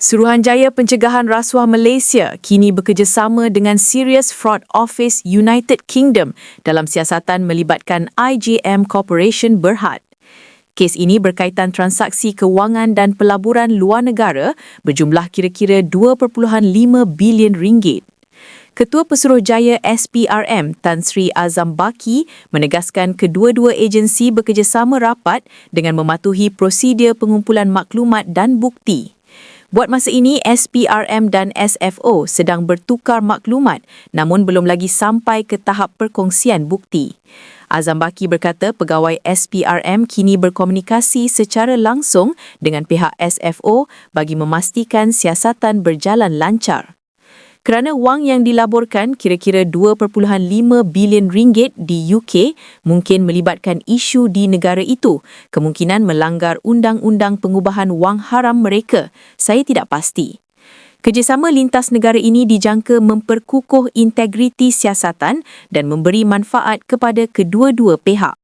Suruhanjaya Pencegahan Rasuah Malaysia kini bekerjasama dengan Serious Fraud Office United Kingdom dalam siasatan melibatkan IGM Corporation Berhad. Kes ini berkaitan transaksi kewangan dan pelaburan luar negara berjumlah kira-kira 2.5 bilion ringgit. Ketua Pesuruhjaya SPRM Tan Sri Azam Baki menegaskan kedua-dua agensi bekerjasama rapat dengan mematuhi prosedur pengumpulan maklumat dan bukti. Buat masa ini, SPRM dan SFO sedang bertukar maklumat namun belum lagi sampai ke tahap perkongsian bukti. Azam Baki berkata pegawai SPRM kini berkomunikasi secara langsung dengan pihak SFO bagi memastikan siasatan berjalan lancar kerana wang yang dilaporkan kira-kira 2.5 bilion ringgit di UK mungkin melibatkan isu di negara itu, kemungkinan melanggar undang-undang pengubahan wang haram mereka. Saya tidak pasti. Kerjasama lintas negara ini dijangka memperkukuh integriti siasatan dan memberi manfaat kepada kedua-dua pihak.